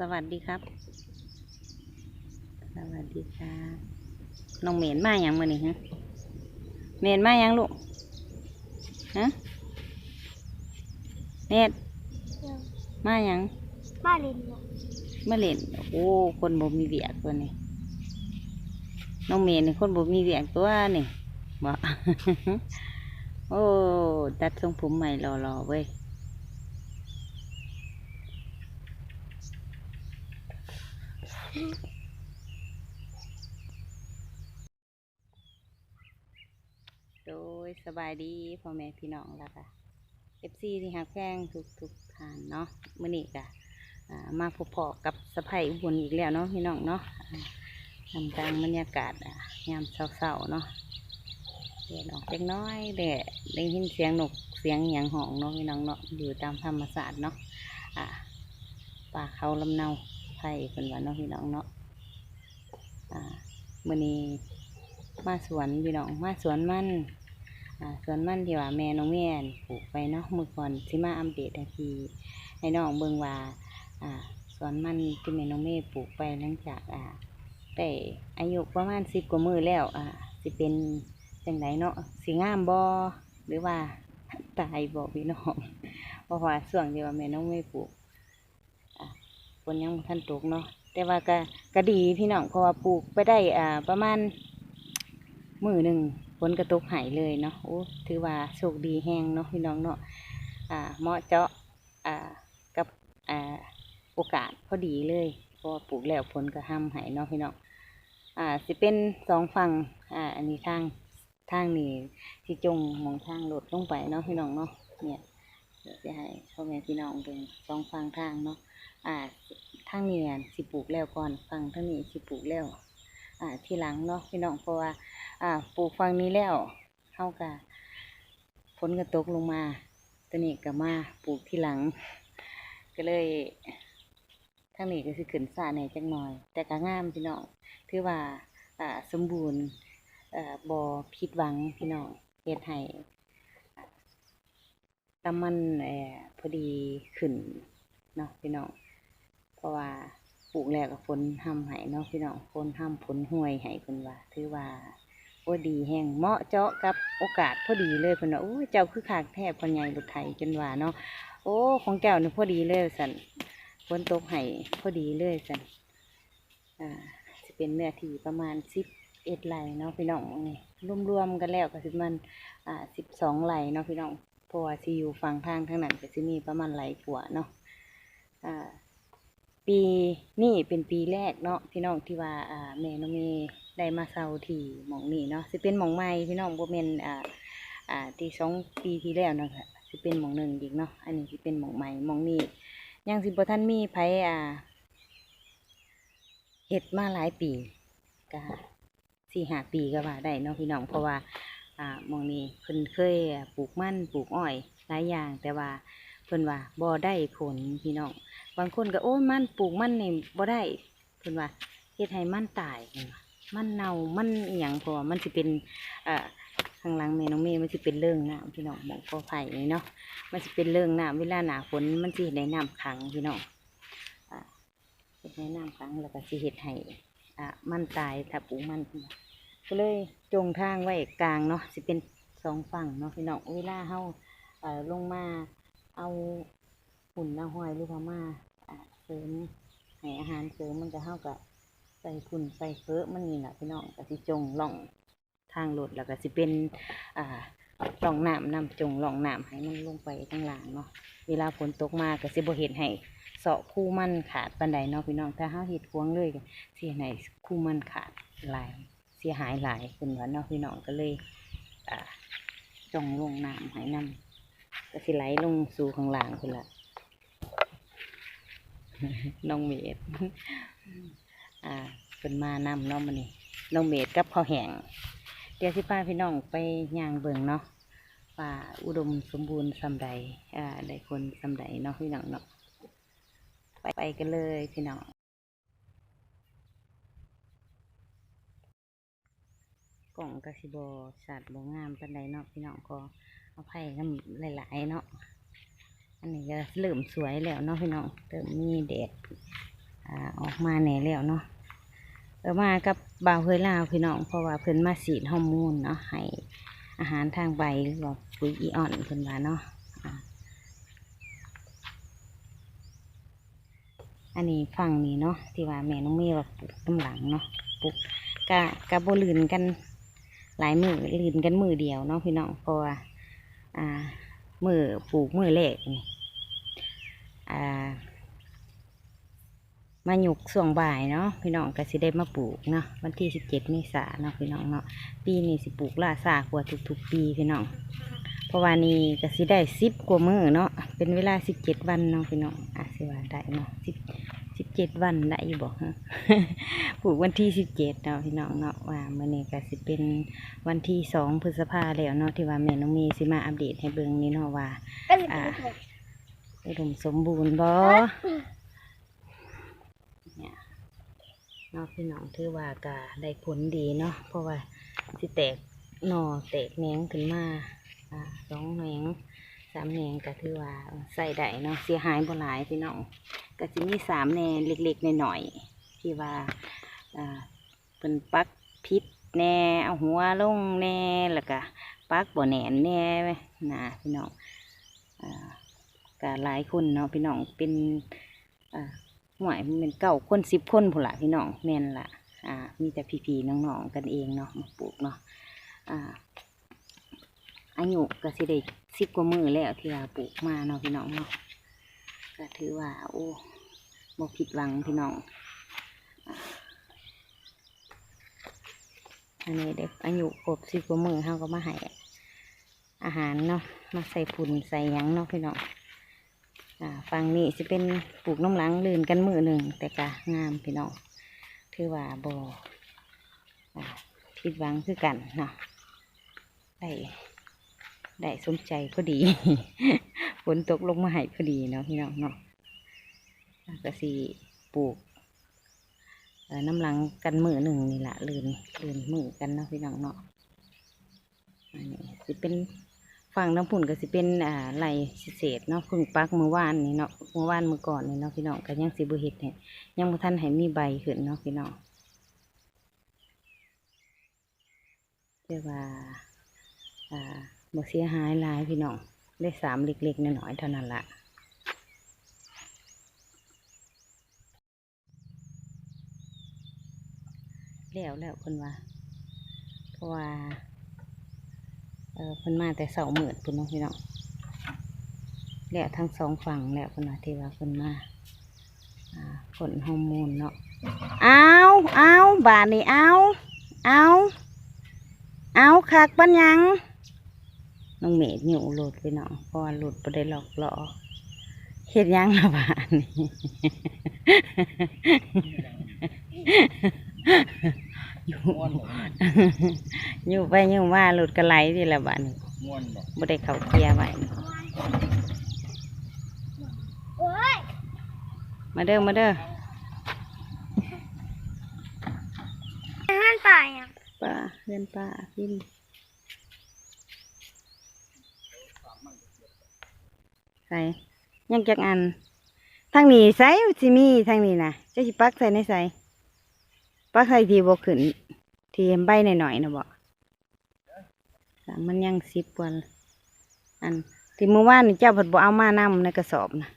สวัสดีครับ สวัสดีครับน้องเมนมาอย่างมานี่ฮะเมนมาอย่างลูกฮะเนตมาอย่างบ้านลินเนี่ยมาเล่นโอ้คนบ่มีเวียกตัวนี้น้องเมนนี่คนบ่มีเวียกตัวนี่บ่โอ้ตัดทรงผมใหม่รอๆเว้ย โดยสบายดีพ่อแม่พี่น้องแล้วก็เอฟซีที่หักแพงทุกทุกทานเนาะมื่อนี้ก็อ่ามาพบพอกับสะพายอุบลอีกแล้วเนาะพี่น้องเนาะทำกลางบรรยากาศยามเศร้าๆเนาะเด็ดออกเล็กน้อยเด็ดได้ยินเสียงนกเสียงเหียงหองเนาะพี่น้องเนาะอยู่ตามธรรมศาสตร์เนาะป่าเขาลำเนา ไผ่เป็นว่าเนาะพี่น้องเนาะอ่ามื่อนี้มาสวนพี่น้องมาสวนมันอ่าสวนมันที่ว่าแม่น้องแม่นปลูกไปเนาะเมื่อก่อนสิมาอัปเดตให้พี่ให้น้องเบิ่งว่าอ่าสวนมันที่แม่น้องแม่ปลูกไปหลังจากอ่าได้อายุประมาณสิบกว่ามือแล้วอ่าสิเป็นจังไดเนาะสิงามบ่หรือว่าตายบ่พี่น้องเพราะว่าส่วงที่ว่าแม่น้องแม่ปลูก ฝนยังบ่ทันตกเนาะแต่ว่าก็ก็ดีพี่น้องเพราะว่าปลูกไปได้อ่าประมาณมือหนึ่งฝนกระตกหายเลยเนาะโอ้ถือว่าโชคดีแห้งเนาะพี่น้องเนาะอ่าเหมาะเจาะอ่ากับอ่าโอกาสพอดีเลยเพราะว่าปลูกแล้วฝนก็ห้ำหายเนาะพี่น้องอ่าสิเป็นสองฝั่งอ่าอันนี้ทางทางนี้ที่จงมองทางรถลงไปเนาะพี่น้องเนาะเนี่ย จะให้พ่อแม่พี่น้องเบิ่งสองฝั่งทางเนาะอ่าทางนี้เนี่ยสิปลูกแล้วก่อนฝั่งทางนี้สิปลูกแล้วอ่าทีหลังเนาะพี่น้องเพราะว่าอ่าปลูกฟังนี้แล้วเฮากะฝนก็ตกลงมาตอนนี้ก็มาปลูกที่หลัง ก็เลยทางนี้ก็สิขึ้นสาในจักหน่อย แต่ก็งามพี่น้องถือว่าอ่าสมบูรณ์อ่อบ่ผิดหวังพี่น้องเฮ็ดให้ ตำมันเออพอดีขึ้นเนาะพี่น้อง เพราะว่าปลูกแล้วก็ฝนห้ำให้เนาะพี่น้องฝนห้ำฝนห่วยห้เพิ่นว่าถือว่าโอ้ดีแห้งเหมาะเจาะกับโอกาสพอดีเลยเพิ่นว่าโอ้เจ้าคือขากแทบพอใหญ่รถไถจนว่าเนาะโอ้ของเจ้านี่พอดีเลยสันฝนตกให้พอดีเลยสันอ่าจะเป็นเนื้อที่ประมาณสิบเอ็ดไร่เนาะพี่น้องนี่รวมๆกันแล้วก็สิมันอ่าสิบสองไร่เนาะพี่น้อง ราะว่าสิอยู่ฝั่งทางทางนั้นก็สิมีประมาณไร่กว่าเนาะอ่าปีนี่เป็นปีแรกเนาะพี่น้องที่ว่าอ่าแม่น้องเมย์ได้มาเซาที่หมองนี่เนาะสิเป็นหมองใหม่พี่น้องบ่แม่นอ่าอ่าที่สองปีที่แล้วเนาะค่ะเป็นหมองหนึ่งอีกเนาะอันนี้สิเป็นหมองใหม่หมองนี้ยังสิบ่ทันมีไผอ่าเฮ็ดมาหลายปีก็สี่ห้าปีก็ว่าได้เนาะพี่น้องเพราะว่า อ่ามองนี้เพิ่นเคยปลูกมันปลูกอ้อยหลายอย่าง แต่ว่าเพิ่นว่าบ่ได้ผลพี่น้องบางคนก็โอ้มันปลูกมันนี่บ่ได้เพิ่นว่าเฮ็ดให้มันตายมันเน่ามันอหยังเพราะว่ามันสิเป็นอ่ข้างหลังแม่น้องเมย์มันสิเป็นเรื่องน้ำพี่น้องหมองกอไผ่นี่เนาะมันสิเป็นเรื่องน้ำเวลาหนาฝนมันสิเฮ็ดให้น้ำขังพี่น้องอ่าเฮ็ดให้น้ำขังแล้วก็สิเฮ็ดให้อ่ามันตายถ้าปลูกมันพิ่นว่า ก็เลยจงทางไว้กลางเนาะสิเป็นสองฝั่งเนาะพี่น้องเวลาเฮาเอ่อลงมาเอาหุ่นเอาห้อยหรือว่ามาอ่าเสริมให้อาหารเสริมมันจะเท่ากับใส่ฝุ่นใส่เฟ้อมันนี่แหละพี่น้องก็สิจงล่องทางรถแล้วก็สิเป็นอ่าล่องน้ำนำจงล่องน้ำให้มันลงไปข้างล่างเนาะเวลาฝนตกมาก็สิบ่เห็นให้เสาะคู่มันขาดปันใดเนาะพี่น้องถ้าเฮาเฮ็ดควงเลยก็สิเฮ็ดให้คู่มันขาดลาย สียหายหลายเป็นว่าเนาะพี่น้องก็เลยอ่าจงลงน้ำให้นำก็สิไหลลงสู่ข้างล่างพุ่นละน้องเมดอ่าเป็นมานำเนาะมันนี่น้องเมดกับข้าวแห้งเดี๋ยวสิป้าพี่น้องไปย่างเบิ่งเนาะว่าอุดมสมบูรณ์สำใดอ่าได้คนสำใดเนาะพี่น้องเนาะไปไปกันเลยพี่น้อง กล่องกระสิบสัตว์บงามปันใดเนาะพี่น้องก็เอาไผ่น้ำหลายๆเนาะอันนี้ก็เริ่มสวยแล้วเนาะพี่น้องเริ่มมีแดดอ่าออกมาแหน่แล้วเนาะเออมากับบ่าวเฮยลาวพี่น้องเพราะว่าเพิ่นมาสีดฮอร์โมนเนาะให้อาหารทางใบหรือว่าปุ๋ยอีออนเพิ่นว่าเนาะอันนี้ฝั่งนี้เนาะที่ว่าแม่น้องเมย์ว่าปลูกน้ำหลังเนาะปลูกกะกะโบลืนกัน หลายมือลืนกันมือเดียวเนาะพี่น้องเพราะว่าอ่ามือปลูกมือแรกนี่อ่ามาหยุกส่วงบ่ายเนาะพี่น้องก็สิได้มาปลูกเนาะวันที่สิบเจ็ดเมษาเนาะพี่น้องเนาะปีนี้สิปลูกล่าซากว่าทุกๆปีพี่น้องเพราะว่านี่ก็สิได้สิบกว่ามือเนาะเป็นเวลาสิบเจ็ดวันเนาะพี่น้องอะสิว่าได้เนาะสิบ เจ็ดวันได้อยู่บอกฮะปลูกวันที่สิบเจ็ดเนาะพี่น้องเนาะว่ามื่อนี้ก็สิเป็นวันที่สองพฤษภาแล้วเนาะที่ว่าแม่น้องมีสิมาอัปเดตให้เบิ่งนี่เนาะว่าก็เลยอ่าเป็นอุดมสมบูรณ์บ่เนี่ยเนาะพี่น้องถือว่าก็ได้ผลดีเนาะเพราะว่าสิแตกหน่อแตกแหนงขึ้นมาอ่าสองแหนงสามแหนงก็ถือว่าใส่ได้เนาะเสียหายบ่หลายพี่น้อง ก็จะมีสามแนงเล็กๆหน่อยๆที่ว่าเป็นปักพิษแน่เอาหัวลงแน่แล้วก็ปักบ่แหนนแน่นะพี่น้องอ่าก็หลายคนเนาะพี่น้องเป็นหวยมันเป็นเก้าคนสิบคนผู้นละพี่น้องแม่นละอ่ามีแต่พี่ๆน้องๆกันเองเนาะมาปลูกเนาะอ่าอายุก็สิได้สิบกว่ามือแล้วที่ว่าปลูกมาเนาะพี่น้องเนาะ ก็ถือว่า โอ้บ่ผิดหวังพี่น้องอันนี้เด็กอายุครบสิบกว่ามือเขาก็มาให้อาหารเนาะมาใส่ปุ่นใส่ยังเนาะพี่น้องอ่าฝั่งนี้จะเป็นปลูกน้ำหลังลื่นกันมือหนึ่งแต่กะงามพี่น้องถือว่าบอ่ผิดหวังคือกันเนาะได้ได้สมใจพอดี ฝนตกลงมาให้พอดีเนาะพี่น้องเนาะก็สีปลูกน้ำลังกันมือหนึ่งนี่แหละลืนลืนมือกันเนาะพี่น้องเนาะอันนี้จะเป็นฝั่งน้ำพุ่นก็สิเป็นอ่าไหลพิเศษเนาะพึ่งปักเมื่อวานนี่เนาะเมื่อวานเมื่อก่อนนี่เนาะพี่น้องก็ยังสิบุเห็ดเนี่ยยังบ่ทันให้มีใบขึ้นเนาะพี่น้องเรียกว่าอ่าบ่เสียหายหลายพี่น้อง ได้สามเล็กๆน้อยๆเท่านั้นละแล้วแล้วคนว่า เพราะว่า เออเพิ่นมาแต่เสาร์มืดพุ่นเนาะพี่น้องแล้วทั้งสองฝั่งแล้วเพิ่นว่าที่ว่าเพิ่นมาอ่าผลฮอร์โมนเนาะ เอาเอาบาดนี่เอาเอาเอาคักปัญญัง น้องเมดอยู่โหลดพี่น้องเพราะว่าโหลดบ่ได้หลอกหลอเฮ็ดหยังละบาดนี่อยู่ม่วนบ่อยู่ไปอยู่มาหลุดกระไหลทีละบาดนี่ม่วนบ่บ่ได้เข้าเกียร์ไว้โอ้ยมาเด้อมาเด้ออาหารป่าอะป้าเพื่อนป้าพิน ส่ยังจักอันทางนี้ใส่สิมีทางนี้นะจะสิปักใส่ในใส่ปักใส่ทีบกขึ้น ทีใบหน่อยๆนะบอกมันยังสิบกว่าอันที่เมื่อวานนี่เจ้าเผัดบ่เอามานำในกระสอบนะ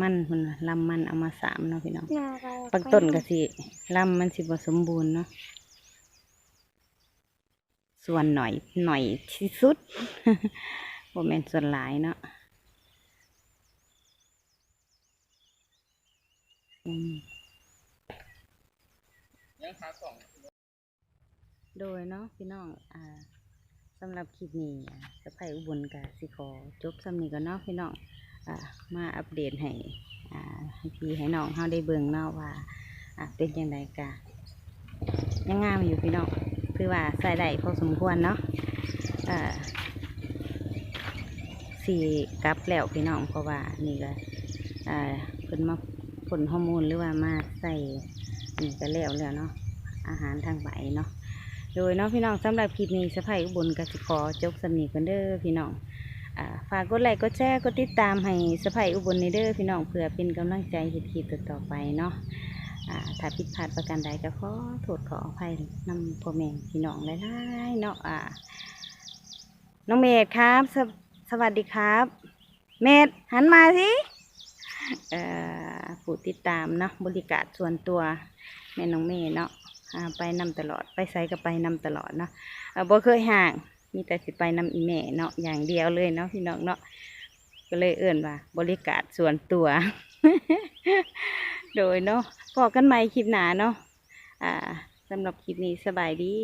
มันมันน่ะลำมันเอามาสามเนาะพี่น้องน่ารักปักต้นก็สิลำมันสิบ่สมบูรณ์เนาะส่วนหน่อยหน่อยที่สุดบ่แม่นส่วนหลายเนาะอืม ยังขากล่องโดยเนาะพี่น้องอ่าสำหรับคลิปนี้อ่าสะพายอุบลกะสิขอจบสำนีก่อนเนาะพี่น้องอ่ามาอัปเดตให้อ่าให้พี่ให้น้องเฮาได้เบิ่งเนาะว่าอ่าเป็นยังไงกะยังงามอยู่พี่น้องคือว่าใส่ได้พอสมควรเนาะอ่าสี่กลับแล้วพี่น้องเพราะว่านี่ก็อ่าเพิ่นมา ผลฮอร์โมนหรือว่ามาใส่นี่ก็แล้วแล้วเนาะอาหารทางใบเนาะโดยเนาะพี่น้องสำหรับคลิปนี้สะพายอุบลกสิขอจบสำนีกันเด้อพี่น้องฝากกดไลค์กดแชร์กดติดตามให้สะพายอุบลในเด้อพี่น้องเพื่อเป็นกำลังใจเฮ็ดคลิปต่อไปเนาะถ้าผิดพลาดประการใดก็ขอโทษขออภัยนำพ่อแม่พี่น้องหลายๆเนาะน้องเมธครับสวสวัสดีครับ เมธหันมาสิ ผู้ติดตามเนาะบริการส่วนตัวแม่น้องเมธเนาะไปนำตลอดไปไสก็ไปนำตลอดเนาะเอ่อบ่เคยห่างมีแต่สิไปนำอีแม่เนาะอย่างเดียวเลยเนาะพี่น้องเนาะก็เลยเอื่นว่า บริการส่วนตัว โดยเนาะพอกันใหม่คลิปหนาเนาะอ่าสำหรับคลิปนี้สบายดี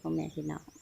พ่อแม่พี่น้อง